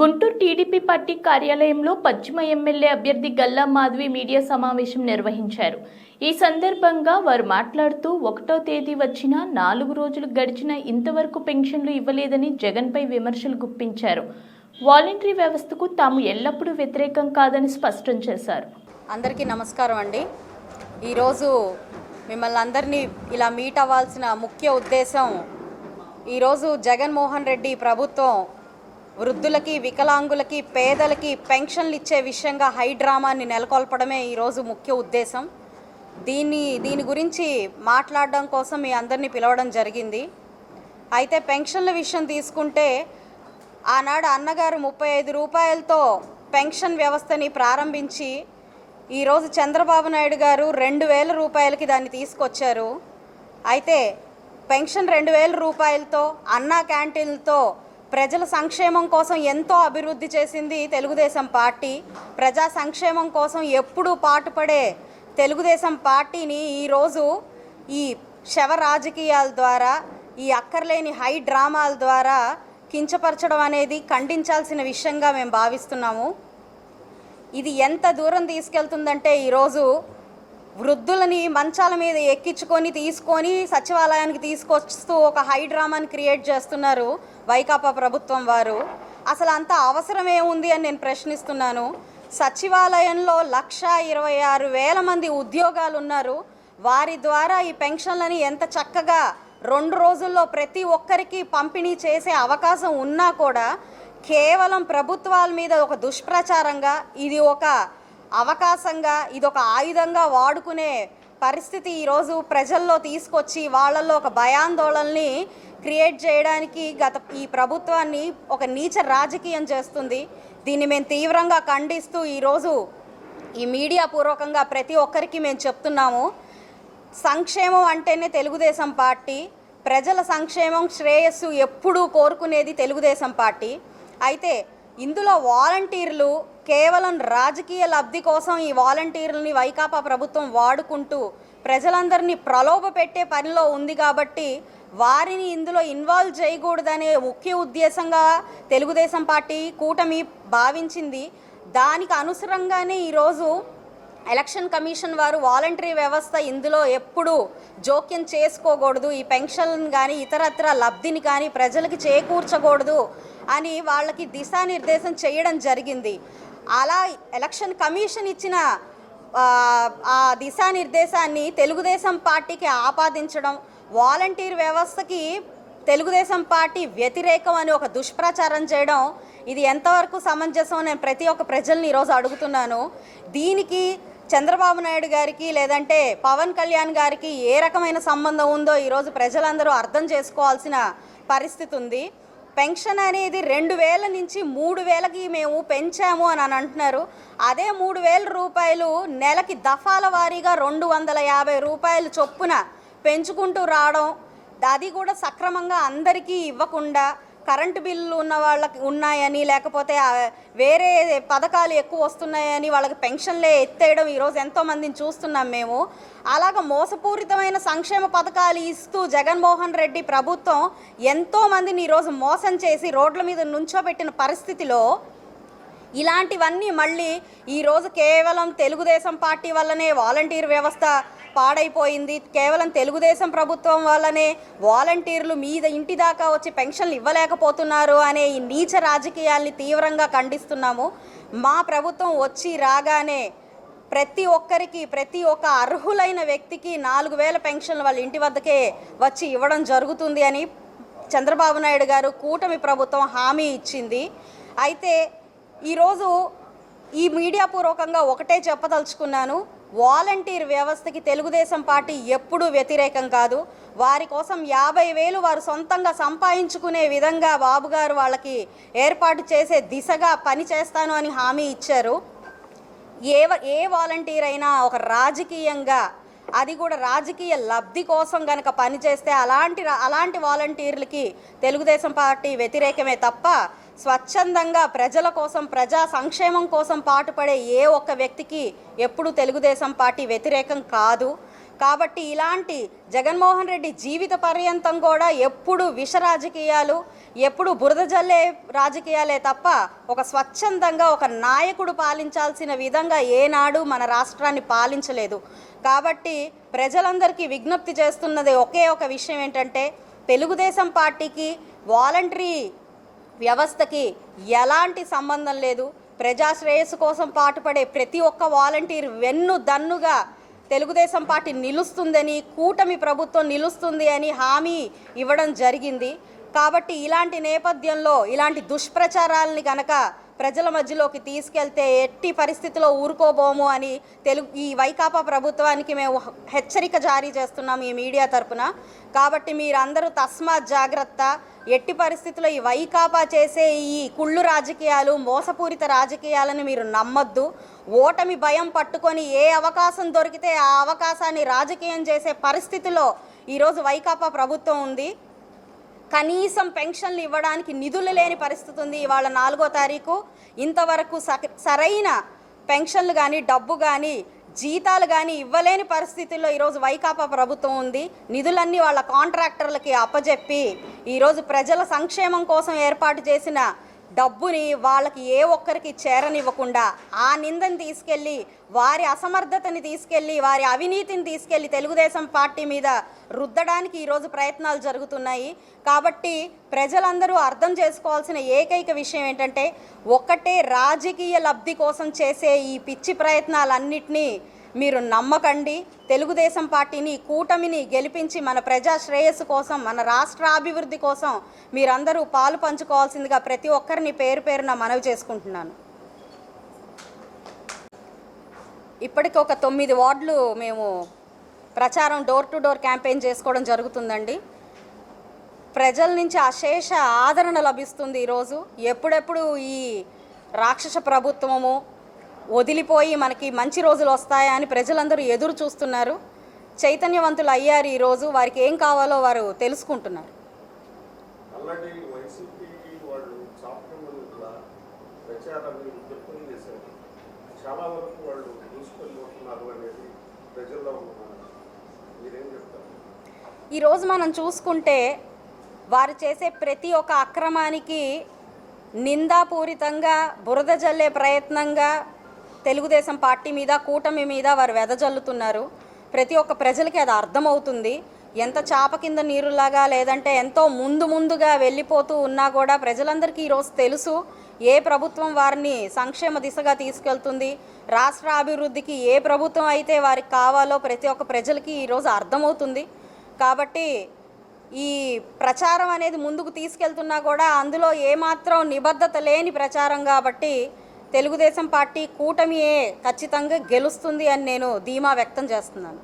Guntur TDP party కార్యాలయంలో పశ్చిమ MLA అభ్యర్థి గల్లా మాధవి మీడియా సమావేశం నిర్వహించారు. ఈ సందర్భంగా వారు మాట్లాడుతూ ఒకటో తేదీ వచ్చిన నాలుగు రోజులు గడిచిన ఇంతవరకు పెన్షన్లు ఇవ్వలేదని జగన్పై విమర్శలు గుప్పించారు. వాలంటరీ వ్యవస్థకు తాము ఎల్లప్పుడూ వ్యతిరేకం కాదని స్పష్టం చేశారు. అందరికీ నమస్కారం అండి. ఈరోజు మిమ్మల్ని అందరినీ ఇలా మీట్ అవ్వాల్సిన ముఖ్య ఉద్దేశం ఈరోజు జగన్మోహన్ రెడ్డి ప్రభుత్వం వృద్ధులకి వికలాంగులకి పేదలకి పెన్షన్లు ఇచ్చే విషయంగా హై డ్రామాని నెలకొల్పడమే ఈరోజు ముఖ్య ఉద్దేశం. దీన్ని దీని గురించి మాట్లాడడం కోసం మీ అందరినీ పిలవడం జరిగింది. అయితే పెన్షన్ల విషయం తీసుకుంటే ఆనాడు అన్నగారు ముప్పై ఐదు రూపాయలతో పెన్షన్ వ్యవస్థని ప్రారంభించి ఈరోజు చంద్రబాబు నాయుడు గారు రెండు వేల రూపాయలకి దాన్ని తీసుకొచ్చారు. అయితే పెన్షన్ రెండు వేల రూపాయలతో అన్నా క్యాంటీన్లతో ప్రజల సంక్షేమం కోసం ఎంతో అభివృద్ధి చేసింది తెలుగుదేశం పార్టీ. ప్రజా సంక్షేమం కోసం ఎప్పుడూ పాటుపడే తెలుగుదేశం పార్టీని ఈరోజు ఈ శవ రాజకీయాల ద్వారా ఈ అక్కర్లేని హై డ్రామాల ద్వారా కించపరచడం అనేది ఖండించాల్సిన విషయంగా మేము భావిస్తున్నాము. ఇది ఎంత దూరం తీసుకెళ్తుందంటే ఈరోజు వృద్ధులని మంచాల మీద ఎక్కించుకొని తీసుకొని సచివాలయానికి తీసుకొస్తూ ఒక హై డ్రామాని క్రియేట్ చేస్తున్నారు వైకాపా ప్రభుత్వం వారు. అసలు అంత అవసరం ఏముంది అని నేను ప్రశ్నిస్తున్నాను. సచివాలయంలో లక్ష ఇరవై ఆరు వేల మంది ఉద్యోగాలు ఉన్నారు వారి ద్వారా ఈ పెన్షన్లని ఎంత చక్కగా రెండు రోజుల్లో ప్రతి ఒక్కరికి పంపిణీ చేసే అవకాశం ఉన్నా కూడా కేవలం ప్రభుత్వాల మీద ఒక దుష్ప్రచారంగా ఇది ఒక అవకాశంగా ఇది ఒక ఆయుధంగా వాడుకునే పరిస్థితి ఈరోజు ప్రజల్లో తీసుకొచ్చి వాళ్ళల్లో ఒక భయాందోళనని క్రియేట్ చేయడానికి గత ఈ ప్రభుత్వాన్ని ఒక నీచ రాజకీయం చేస్తుంది. దీన్ని మేము తీవ్రంగా ఖండిస్తూ ఈరోజు ఈ మీడియా పూర్వకంగా ప్రతి ఒక్కరికి మేము చెప్తున్నాము. సంక్షేమం అంటేనే తెలుగుదేశం పార్టీ. ప్రజల సంక్షేమం శ్రేయస్సు ఎప్పుడూ కోరుకునేది తెలుగుదేశం పార్టీ. అయితే ఇందులో వాలంటీర్లు కేవలం రాజకీయ లబ్ధి కోసం ఈ వాలంటీర్లని వైకాపా ప్రభుత్వం వాడుకుంటూ ప్రజలందరినీ ప్రలోభ పెట్టే పనిలో ఉంది కాబట్టి వారిని ఇందులో ఇన్వాల్వ్ చేయకూడదనే ముఖ్య ఉద్దేశంగా తెలుగుదేశం పార్టీ కూటమి భావించింది. దానికి అనుసరంగానే ఈరోజు ఎలక్షన్ కమిషన్ వారు వాలంటరీ వ్యవస్థ ఇందులో ఎప్పుడు జోక్యం చేసుకోకూడదు. ఈ పెన్షన్ కానీ ఇతరత్ర లబ్ధిని కానీ ప్రజలకి చేకూర్చకూడదు. అని వాళ్ళకి దిశానిర్దేశం చేయడం జరిగింది. అలా ఎలక్షన్ కమిషన్ ఇచ్చిన ఆ, దిశానిర్దేశాన్ని తెలుగుదేశం పార్టీకి ఆపాదించడం వాలంటీర్ వ్యవస్థకి తెలుగుదేశం పార్టీ వ్యతిరేకం అని ఒక దుష్ప్రచారం చేయడం ఇది ఎంతవరకు సమంజసం నేను ప్రతి ఒక్క ప్రజల్ని ఈరోజు అడుగుతున్నాను. దీనికి చంద్రబాబు నాయుడు గారికి లేదంటే పవన్ కళ్యాణ్ గారికి ఏ రకమైన సంబంధం ఉందో ఈరోజు ప్రజలందరూ అర్థం చేసుకోవాల్సిన పరిస్థితి ఉంది. పెన్షన్ అనేది రెండు వేల నుంచి మూడు వేలకి మేము పెంచాము అని అని అంటున్నారు. అదే మూడు వేల రూపాయలు నెలకి దఫాల వారీగా రెండు వందల యాభై రూపాయలు చొప్పున పెంచుకుంటూ రావడం అది కూడా సక్రమంగా అందరికీ ఇవ్వకుండా కరెంటు బిల్లు ఉన్న వాళ్ళకి ఉన్నాయని లేకపోతే వేరే పథకాలు ఎక్కువ వస్తున్నాయని వాళ్ళకి పెన్షన్లే ఎత్తేయడం ఈరోజు ఎంతోమందిని చూస్తున్నాం మేము. అలాగ మోసపూరితమైన సంక్షేమ పథకాలు ఇస్తూ జగన్మోహన్ రెడ్డి ప్రభుత్వం ఎంతోమందిని ఈరోజు మోసం చేసి రోడ్ల మీద నుంచోబెట్టిన పరిస్థితిలో ఇలాంటివన్నీ మళ్ళీ ఈరోజు కేవలం తెలుగుదేశం పార్టీ వల్లనే వాలంటీర్ వ్యవస్థ పాడైపోయింది. కేవలం తెలుగుదేశం ప్రభుత్వం వల్లనే వాలంటీర్లు మీద ఇంటి దాకా వచ్చి పెన్షన్లు ఇవ్వలేకపోతున్నారు అనే ఈ నీచ రాజకీయాల్ని తీవ్రంగా ఖండిస్తున్నాము. మా ప్రభుత్వం వచ్చి రాగానే ప్రతి ఒక్కరికి ప్రతి ఒక్క అర్హులైన వ్యక్తికి నాలుగు వేల పెన్షన్లు వాళ్ళ ఇంటి వద్దకే వచ్చి ఇవ్వడం జరుగుతుంది అని చంద్రబాబు నాయుడు గారు కూటమి ప్రభుత్వం హామీ ఇచ్చింది. అయితే ఈరోజు ఈ మీడియా పూర్వకంగా ఒకటే చెప్పదలుచుకున్నాను. వాలంటీర్ వ్యవస్థకి తెలుగుదేశం పార్టీ ఎప్పుడూ వ్యతిరేకం కాదు. వారి కోసం యాభై వేలు వారు సొంతంగా సంపాదించుకునే విధంగా బాబు గారు వాళ్ళకి ఏర్పాటు చేసే దిశగా పని చేస్తాను అని హామీ ఇచ్చారు. ఏ ఏ వాలంటీర్ అయినా ఒక రాజకీయంగా అది కూడా రాజకీయ లబ్ధి కోసం గనక పనిచేస్తే అలాంటి అలాంటి వాలంటీర్లకి తెలుగుదేశం పార్టీ వ్యతిరేకమే తప్ప స్వచ్ఛందంగా ప్రజల కోసం ప్రజా సంక్షేమం కోసం పాటుపడే ఏ ఒక్క వ్యక్తికి ఎప్పుడూ తెలుగుదేశం పార్టీ వ్యతిరేకం కాదు. కాబట్టి ఇలాంటి జగన్మోహన్ రెడ్డి జీవిత పర్యంతం కూడా ఎప్పుడు విష రాజకీయాలు ఎప్పుడు బురద జల్లే రాజకీయాలే తప్ప ఒక స్వచ్ఛందంగా ఒక నాయకుడు పాలించాల్సిన విధంగా ఏనాడు మన రాష్ట్రాన్ని పాలించలేదు. కాబట్టి ప్రజలందరికీ విజ్ఞప్తి చేస్తున్నది ఒకే ఒక విషయం ఏంటంటే తెలుగుదేశం పార్టీకి వాలంటరీ వ్యవస్థకి ఎలాంటి సంబంధం లేదు. ప్రజా శ్రేయస్సు కోసం పాటుపడే ప్రతి ఒక్క వాలంటీర్ వెన్ను దన్నుగా తెలుగుదేశం పార్టీ నిలుస్తుందని కూటమి ప్రభుత్వం నిలుస్తుంది అని హామీ ఇవ్వడం జరిగింది. కాబట్టి ఇలాంటి నేపథ్యంలో ఇలాంటి దుష్ప్రచారాలని కనుక ప్రజల మధ్యలోకి తీసుకెళ్తే ఎట్టి పరిస్థితిలో ఊరుకోబోము అని తెలుగు ఈ వైకాపా ప్రభుత్వానికి మేము హెచ్చరిక జారీ చేస్తున్నాం ఈ మీడియా తరపున. కాబట్టి మీరందరూ తస్మాత్ జాగ్రత్త. ఎట్టి పరిస్థితుల్లో ఈ వైకాపా చేసే ఈ కుళ్ళు రాజకీయాలు మోసపూరిత రాజకీయాలను మీరు నమ్మొద్దు. ఓటమి భయం పట్టుకొని ఏ అవకాశం దొరికితే ఆ అవకాశాన్ని రాజకీయం చేసే పరిస్థితిలో ఈరోజు వైకాపా ప్రభుత్వం ఉంది. కనీసం పెన్షన్లు ఇవ్వడానికి నిధులు లేని పరిస్థితి ఉంది. ఇవాళ నాలుగో తారీఖు. ఇంతవరకు సరైన పెన్షన్లు కానీ డబ్బు కానీ జీతాలు కానీ ఇవ్వలేని పరిస్థితుల్లో ఈరోజు వైకాపా ప్రభుత్వం ఉంది. నిధులన్నీ వాళ్ళ కాంట్రాక్టర్లకి అప్పజెప్పి ఈరోజు ప్రజల సంక్షేమం కోసం ఏర్పాటు చేసిన డబ్బుని వాళ్ళకి ఏ ఒక్కరికి చేరనివ్వకుండా ఆ నిందని తీసుకెళ్ళి వారి అసమర్థతని తీసుకెళ్ళి వారి అవినీతిని తీసుకెళ్ళి తెలుగుదేశం పార్టీ మీద రుద్దడానికి ఈరోజు ప్రయత్నాలు జరుగుతున్నాయి. కాబట్టి ప్రజలందరూ అర్థం చేసుకోవాల్సిన ఏకైక విషయం ఏంటంటే ఒక్కటే రాజకీయ లబ్ధి కోసం చేసే ఈ పిచ్చి ప్రయత్నాలన్నింటినీ మీరు నమ్మకండి. తెలుగుదేశం పార్టీని కూటమిని గెలిపించి మన ప్రజా శ్రేయస్సు కోసం మన రాష్ట్ర అభివృద్ధి కోసం మీరందరూ పాలు పంచుకోవాల్సిందిగా ప్రతి ఒక్కరిని పేరు పేరున మనవి చేసుకుంటున్నాను. ఇప్పటికి ఒక తొమ్మిది వార్డులు మేము ప్రచారం డోర్ టు డోర్ క్యాంపెయిన్ చేసుకోవడం జరుగుతుందండి. ప్రజల నుంచి అశేష ఆదరణ లభిస్తుంది ఈరోజు. ఎప్పుడెప్పుడు ఈ రాక్షస ప్రభుత్వము వదిలిపోయి మనకి మంచి రోజులు వస్తాయా అని ప్రజలందరూ ఎదురు చూస్తున్నారు. చైతన్యవంతులు అయ్యారు ఈరోజు వారికి ఏం కావాలో వారు తెలుసుకుంటున్నారు. చాలా వరకు వాళ్ళు దూసుకెళ్ళిపోతున్నారు అనేది ప్రజల్లో మీరేం చెప్తారు? ఈరోజు మనం చూసుకుంటే వారు చేసే ప్రతి ఒక్క అక్రమానికి నిందాపూరితంగా బురద జల్లే ప్రయత్నంగా తెలుగుదేశం పార్టీ మీద కూటమి మీద వారు వెదజల్లుతున్నారు. ప్రతి ఒక్క ప్రజలకి అది అర్థమవుతుంది. ఎంత చాప కింద నీరులాగా లేదంటే ఎంతో ముందు ముందుగా వెళ్ళిపోతూ ఉన్నా కూడా ప్రజలందరికీ ఈరోజు తెలుసు ఏ ప్రభుత్వం వారిని సంక్షేమ దిశగా తీసుకెళ్తుంది. రాష్ట్ర అభివృద్ధికి ఏ ప్రభుత్వం అయితే వారికి కావాలో ప్రతి ఒక్క ప్రజలకి ఈరోజు అర్థమవుతుంది. కాబట్టి ఈ ప్రచారం అనేది ముందుకు తీసుకెళ్తున్నా కూడా అందులో ఏమాత్రం నిబద్ధత లేని ప్రచారం కాబట్టి తెలుగుదేశం పార్టీ కూటమియే ఖచ్చితంగా గెలుస్తుంది అని నేను ధీమా వ్యక్తం చేస్తున్నాను.